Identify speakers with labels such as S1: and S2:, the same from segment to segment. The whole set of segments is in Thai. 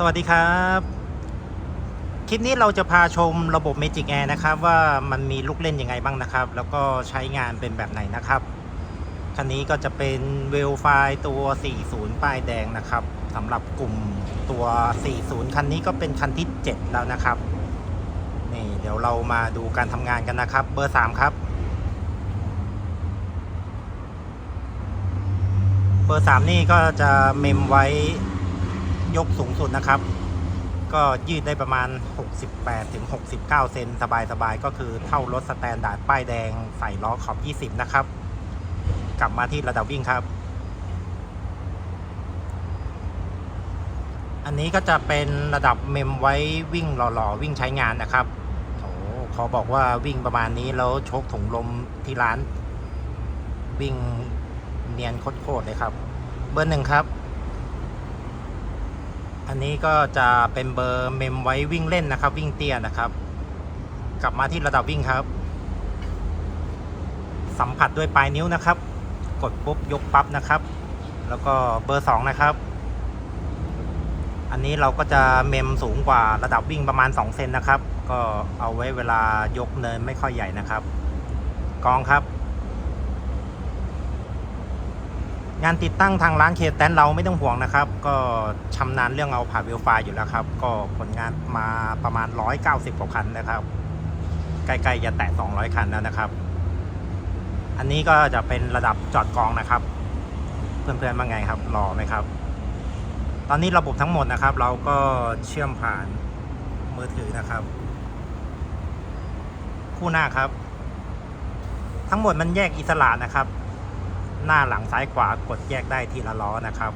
S1: สวัสดีครับ คลิปนี้เราจะพาชมระบบ Magic Air นะครับ ว่ามันมีลูกเล่นยังไงบ้างนะครับ แล้วก็ใช้งานเป็นแบบไหนนะครับ คันนี้ก็จะเป็นเวลไฟตัว 40 ป้ายแดงนะครับสำหรับกลุ่มตัว 40 คันนี้ก็เป็นคันที่ 7 แล้วนะครับ นี่เดี๋ยวเรามาดูการทำงานกันนะครับ เบอร์ 3 ครับ เบอร์ 3 นี่ก็จะเมมไว้ ยกสูงสุดนะครับ ก็ยืดได้ประมาณ 68ถึง69เซนสบายๆก็คือเท่ารถสแตนดาร์ดป้ายแดงใส่ล้อขอบ 20 นะครับ กลับมาที่ระดับวิ่งครับ อันนี้ก็จะเป็นระดับเมมไว้วิ่งหล่อๆ วิ่งใช้งานนะครับโอ้เขาบอกว่าวิ่งประมาณนี้แล้วชกถุงลมที่ร้าน วิ่งเนียนโคตรเลยครับ เบอร์หนึ่งครับ อันนี้ก็จะเป็นเบอร์เมมไว้วิ่งเล่นนะครับ วิ่งเตี้ยนะครับ กลับมาที่ระดับวิ่งครับ สัมผัสด้วยปลายนิ้วนะครับ กดปุ๊บยกปั๊บนะครับ แล้วก็เบอร์สองนะครับ อันนี้เราก็จะเมมสูงกว่าระดับวิ่งประมาณ2เซนนะครับ ก็เอาไว้เวลายกเนินไม่ค่อยใหญ่นะครับ กองครับ งานติดตั้งทางร้านเคแตนเราไม่ต้องห่วงนะครับ ก็ชำนาญเรื่องเอาผ่าวิวไฟอยู่แล้วครับ ก็ผลงานมาประมาณ 190กว่าคันนะครับ ใกล้ๆจะแตะ 200 คันแล้วนะครับ อันนี้ก็จะเป็นระดับจอดกองนะครับ เพื่อนๆว่าไงครับรอไหมครับ ตอนนี้ระบบทั้งหมดนะครับ เราก็เชื่อมผ่านมือถือนะครับ คู่หน้าครับ ทั้งหมดมันแยกอิสระนะครับ หน้าหลังซ้ายขวากดแยกได้ทีละล้อนะครับ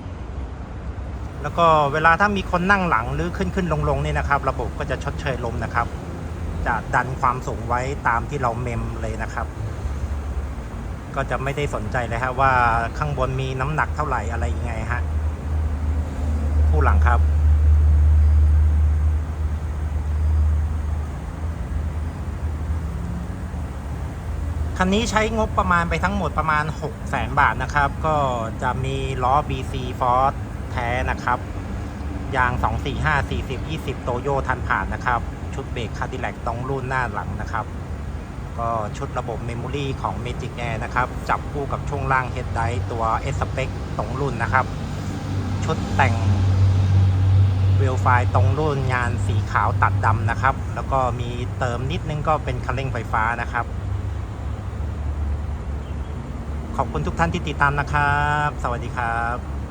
S1: แล้วก็เวลาถ้ามีคนนั่งหลังหรือขึ้นขึ้นลงลงนี่นะครับ ระบบก็จะชดเชยลมนะครับ จะดันความสูงไว้ตามที่เราเมมเลยนะครับ ก็จะไม่ได้สนใจเลยฮะว่าข้างบนมีน้ำหนักเท่าไหร่อะไรยังไงฮะผู้หลังครับ คันนี้ใช้งบประมาณไปทั้งหมดประมาณ 6 0แสนบาทนะครับ ก็จะมีล้อ BC Force แท้นะครับ ยาง 245 40 20 โตโยทันผ่านนะครับ ชุดเบรกคาดิแลกตรงรุ่นหน้าหลังนะครับ ก็ชุดระบบเมมโมรีของ Magic Air นะครับ จับคู่กับช่วงล่าง Head d i ตัว S Spec ตรงรุ่นนะครับ ชุดแต่งเวลไฟตรงรุ่นงานสีขาวตัดดำนะครับ แล้วก็มีเติมนิดนึงก็เป็นคันเร่งไฟฟ้านะครับ ขอบคุณทุกท่านที่ติดตามนะครับ สวัสดีครับ